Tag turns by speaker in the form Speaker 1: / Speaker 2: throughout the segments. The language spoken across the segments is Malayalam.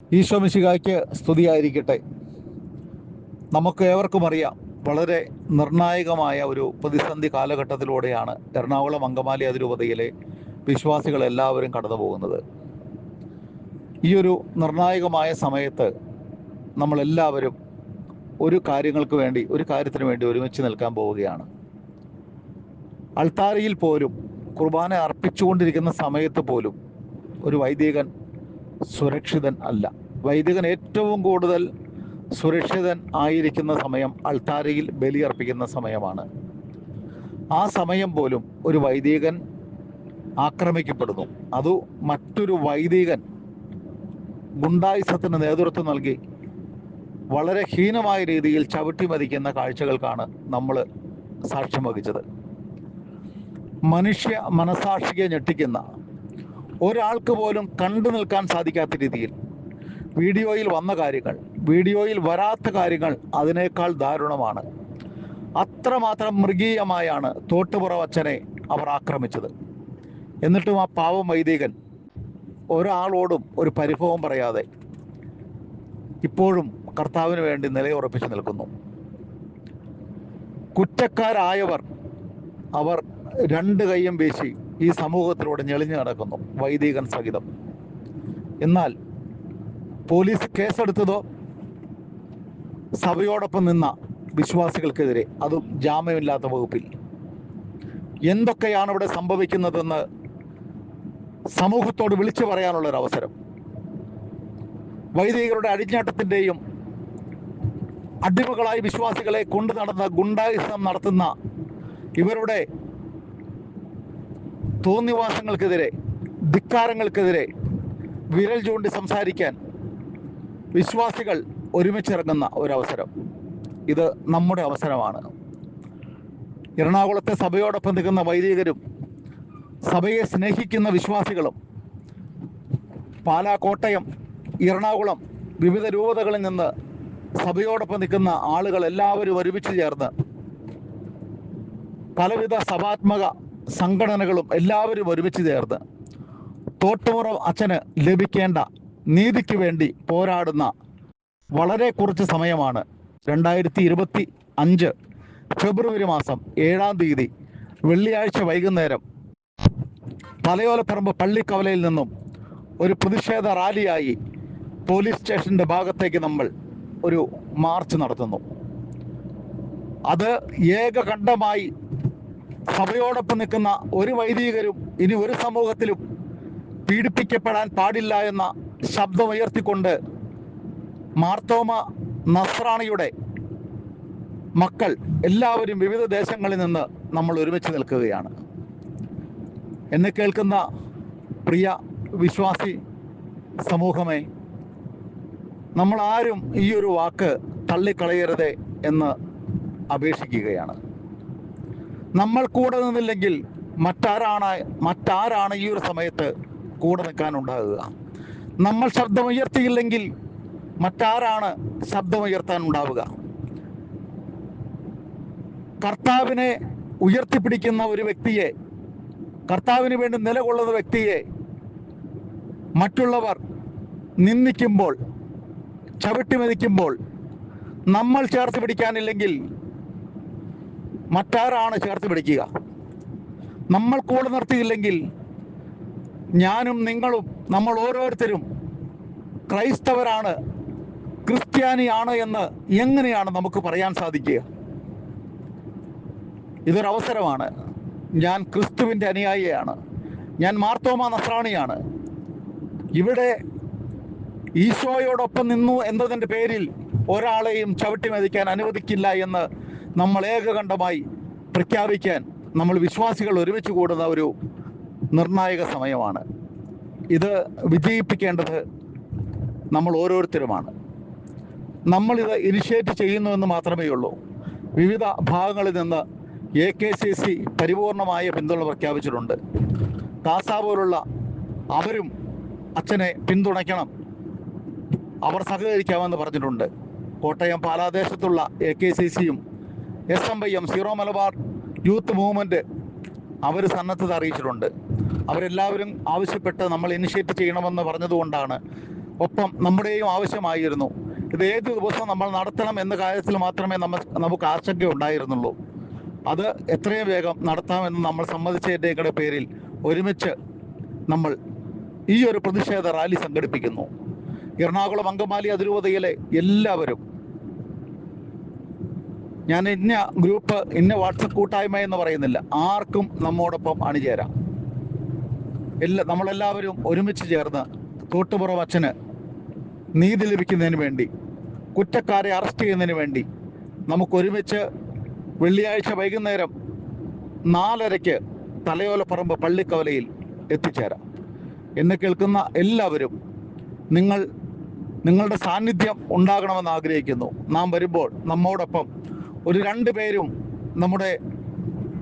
Speaker 1: ഈശോമിശിഹായ്ക്ക് സ്തുതിയായിരിക്കട്ടെ. നമുക്ക് ഏവർക്കും അറിയാം വളരെ നിർണായകമായ ഒരു പ്രതിസന്ധി കാലഘട്ടത്തിലൂടെയാണ് എറണാകുളം അങ്കമാലി അതിരൂപതയിലെ വിശ്വാസികൾ എല്ലാവരും കടന്നു പോകുന്നത് ഈ ഒരു നിർണായകമായ സമയത്ത് നമ്മളെല്ലാവരും ഒരു കാര്യങ്ങൾക്ക് വേണ്ടി ഒരു കാര്യത്തിന് വേണ്ടി ഒരുമിച്ച് നിൽക്കാൻ പോവുകയാണ്. അൾത്താരയിൽ പോലും കുർബാന അർപ്പിച്ചുകൊണ്ടിരിക്കുന്ന സമയത്ത് പോലും ഒരു വൈദികൻ സുരക്ഷിതൻ അല്ല. വൈദികൻ ഏറ്റവും കൂടുതൽ സുരക്ഷിതൻ ആയിരിക്കുന്ന സമയം അൾത്താരയിൽ ബലിയർപ്പിക്കുന്ന സമയമാണ്. ആ സമയം പോലും ഒരു വൈദികൻ ആക്രമിക്കപ്പെടുന്നു. അത് മറ്റൊരു വൈദികൻ ഗുണ്ടായുസത്തിന് നേതൃത്വം നൽകി വളരെ ഹീനമായ രീതിയിൽ ചവിട്ടി മതിക്കുന്ന കാഴ്ചകൾക്കാണ് നമ്മൾ സാക്ഷ്യം വഹിച്ചത്. മനുഷ്യ മനസാക്ഷിയെ ഞെട്ടിക്കുന്ന ഒരാൾക്ക് പോലും കണ്ടു നിൽക്കാൻ സാധിക്കാത്ത രീതിയിൽ വീഡിയോയിൽ വന്ന കാര്യങ്ങൾ വീഡിയോയിൽ വരാത്ത കാര്യങ്ങൾ അതിനേക്കാൾ ദാരുണമാണ്. അത്രമാത്രം മൃഗീയമായാണ് തോട്ടുപുറ അച്ഛനെ അവർ ആക്രമിച്ചത്. എന്നിട്ടും ആ പാവം വൈദികൻ ഒരാളോടും ഒരു പരിഭവം പറയാതെ ഇപ്പോഴും കർത്താവിന് വേണ്ടി നിലയുറപ്പിച്ച് നിൽക്കുന്നു. കുറ്റക്കാരായവർ അവർ രണ്ട് കൈയും വീശി ഈ സമൂഹത്തിലൂടെ ഞെളിഞ്ഞു നടക്കുന്നു. വൈദികൻ സഹിതം. എന്നാൽ പോലീസ് കേസെടുത്തതോ? സഭയോടൊപ്പം നിന്ന വിശ്വാസികൾക്കെതിരെ അതും ജാമ്യമില്ലാത്ത വകുപ്പിൽ. എന്തൊക്കെയാണ് ഇവിടെ സംഭവിക്കുന്നതെന്ന് സമൂഹത്തോട് വിളിച്ചു പറയാനുള്ള ഒരു അവസരം വൈദികരുടെ അഴിഞ്ഞാട്ടത്തിന്റെയും അടിമകളായി വിശ്വാസികളെ കൊണ്ടു നടന്ന ഗുണ്ടായുസം നടത്തുന്ന ഇവരുടെ തോന്നിവാസങ്ങൾക്കെതിരെ ധിക്കാരങ്ങൾക്കെതിരെ വിരൽ ചൂണ്ടി സംസാരിക്കാൻ വിശ്വാസികൾ ഒരുമിച്ചിറങ്ങുന്ന ഒരവസരം. ഇത് നമ്മുടെ അവസരമാണ്. എറണാകുളത്തെ സഭയോടൊപ്പം നിൽക്കുന്ന വൈദികരും സഭയെ സ്നേഹിക്കുന്ന വിശ്വാസികളും പാലാ കോട്ടയം എറണാകുളം വിവിധ രൂപതകളിൽ നിന്ന് സഭയോടൊപ്പം നിൽക്കുന്ന ആളുകൾ എല്ലാവരും ഒരുമിച്ച് ചേർന്ന് പലവിധ സഭാത്മക സംഘടനകളും എല്ലാവരും ഒരുമിച്ച് ചേർന്ന് തോട്ടുമുറ അച്ഛന് ലഭിക്കേണ്ട നീതിക്ക് വേണ്ടി പോരാടുന്ന വളരെ കുറച്ച് സമയമാണ്. രണ്ടായിരത്തി ഇരുപത്തി അഞ്ച് ഫെബ്രുവരി മാസം ഏഴാം തീയതി വെള്ളിയാഴ്ച വൈകുന്നേരം തലയോലപ്പറമ്പ് പള്ളിക്കവലയിൽ നിന്നും ഒരു പ്രതിഷേധ റാലിയായി പോലീസ് സ്റ്റേഷന്റെ ഭാഗത്തേക്ക് നമ്മൾ ഒരു മാർച്ച് നടത്തുന്നു. അത് ഏകകണ്ഠമായി സഭയോടൊപ്പം നിൽക്കുന്ന ഒരു വൈദികരും ഇനി ഒരു സമൂഹത്തിലും പീഡിപ്പിക്കപ്പെടാൻ പാടില്ല എന്ന ശബ്ദമുയർത്തിക്കൊണ്ട് മാർത്തോമ നസ്രാണിയുടെ മക്കൾ എല്ലാവരും വിവിധ ദേശങ്ങളിൽ നിന്ന് നമ്മൾ ഒരുമിച്ച് നിൽക്കുകയാണ്. എന്ന് കേൾക്കുന്ന പ്രിയ വിശ്വാസി സമൂഹമേ നമ്മൾ ആരും ഈ ഒരു വാക്ക് തള്ളിക്കളയരുതേ എന്ന് അപേക്ഷിക്കുകയാണ്. നമ്മൾ കൂടെ നിന്നില്ലെങ്കിൽ മറ്റാരാണ് മറ്റാരാണ് ഈ ഒരു സമയത്ത് കൂടെ നിൽക്കാനുണ്ടാകുക? നമ്മൾ ശബ്ദമുയർത്തിയില്ലെങ്കിൽ മറ്റാരാണ് ശബ്ദമുയർത്താൻ ഉണ്ടാവുക കർത്താവിനെ ഉയർത്തിപ്പിടിക്കുന്ന ഒരു വ്യക്തിയെ കർത്താവിന് വേണ്ടി നിലകൊള്ളുന്ന വ്യക്തിയെ മറ്റുള്ളവർ നിന്ദിക്കുമ്പോൾ ചവിട്ടിമെതിക്കുമ്പോൾ നമ്മൾ ചേർത്ത് പിടിക്കാനില്ലെങ്കിൽ മറ്റാരാണ് ചേർത്ത് പിടിക്കുക? നമ്മൾ കൂടെ നിർത്തിയില്ലെങ്കിൽ ഞാനും നിങ്ങളും നമ്മൾ ഓരോരുത്തരും ക്രൈസ്തവരാണ് ക്രിസ്ത്യാനിയാണ് എന്ന് എങ്ങനെയാണ് നമുക്ക് പറയാൻ സാധിക്കുക? ഇതൊരവസരമാണ് ഞാൻ ക്രിസ്തുവിന്റെ അനുയായിയാണ്. ഞാൻ മാർത്തോമ നസ്രാണിയാണ്. ഇവിടെ ഈശോയോടൊപ്പം നിന്നു എന്നതിന്റെ പേരിൽ ഒരാളെയും ചവിട്ടി മതിക്കാൻ അനുവദിക്കില്ല എന്ന് നമ്മൾ ഏകകണ്ഠമായി പ്രഖ്യാപിക്കാൻ നമ്മൾ വിശ്വാസികൾ ഒരുമിച്ച് കൂടുന്ന ഒരു നിർണായക സമയമാണ്. ഇത് വിജയിപ്പിക്കേണ്ടത് നമ്മൾ ഓരോരുത്തരുമാണ്. നമ്മളിത് ഇനിഷ്യേറ്റ് ചെയ്യുന്നുവെന്ന് മാത്രമേ ഉള്ളൂ. വിവിധ ഭാഗങ്ങളിൽ നിന്ന് എ കെ സി സി പരിപൂർണമായ പിന്തുണ പ്രഖ്യാപിച്ചിട്ടുണ്ട്. കാസ പോലുള്ള അവരും അച്ഛനെ പിന്തുണയ്ക്കണം. അവർ സഹകരിക്കാമെന്ന് പറഞ്ഞിട്ടുണ്ട്. കോട്ടയം പാലാദേശത്തുള്ള എ കെ സി സിയും S M Y M Syro Malabar youth movement അവർ സന്നദ്ധത അറിയിച്ചിട്ടുണ്ട്. അവരെല്ലാവരും ആവശ്യപ്പെട്ട് നമ്മൾ ഇനിഷ്യേറ്റ് ചെയ്യണമെന്ന് പറഞ്ഞതുകൊണ്ടാണ്. ഒപ്പം നമ്മുടെയും ആവശ്യമായിരുന്നു. ഇത് ഏത് ദിവസം നമ്മൾ നടത്തണം എന്ന കാര്യത്തിൽ മാത്രമേ നമ്മ നമുക്ക് ആശങ്ക ഉണ്ടായിരുന്നുള്ളൂ. അത് എത്രയും വേഗം നടത്താമെന്ന് നമ്മൾ സമ്മതിച്ചതിന്റെ പേരിൽ ഒരുമിച്ച് നമ്മൾ ഈ ഒരു പ്രതിഷേധ റാലി സംഘടിപ്പിക്കുന്നു. എറണാകുളം അങ്കമാലി അതിരൂപതയിലെ എല്ലാവരും ഞാൻ ഇന്ന ഗ്രൂപ്പ് ഇന്ന വാട്സപ്പ് കൂട്ടായ്മ എന്ന് പറയുന്നില്ല. ആർക്കും നമ്മോടൊപ്പം അണിചേരാം. എല്ലാ നമ്മളെല്ലാവരും ഒരുമിച്ച് ചേർന്ന് തോട്ടുപുറം അച്ഛന് നീതി ലഭിക്കുന്നതിന് വേണ്ടി കുറ്റക്കാരെ അറസ്റ്റ് ചെയ്യുന്നതിന് വേണ്ടി നമുക്കൊരുമിച്ച് വെള്ളിയാഴ്ച വൈകുന്നേരം നാലരയ്ക്ക് തലയോലപ്പറമ്പ് പള്ളിക്കവലയിൽ എത്തിച്ചേരാം. എന്നെ കേൾക്കുന്ന എല്ലാവരും നിങ്ങൾ നിങ്ങളുടെ സാന്നിധ്യം ഉണ്ടാകണമെന്ന് ആഗ്രഹിക്കുന്നു. നാം വരുമ്പോൾ നമ്മോടൊപ്പം ഒരു രണ്ട് പേരും നമ്മുടെ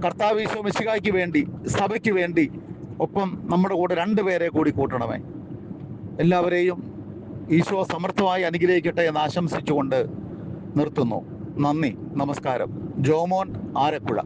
Speaker 1: കർത്താവീശോ മിശികായ്ക്ക് വേണ്ടി സഭയ്ക്ക് വേണ്ടി ഒപ്പം നമ്മുടെ കൂടെ രണ്ട് പേരെ കൂടി കൂട്ടണമേ. എല്ലാവരെയും ഈശോ സമർത്ഥമായി അനുഗ്രഹിക്കട്ടെ എന്ന് ആശംസിച്ചുകൊണ്ട് നിർത്തുന്നു. നന്ദി നമസ്കാരം. ജോമോൻ ആരക്കുഴ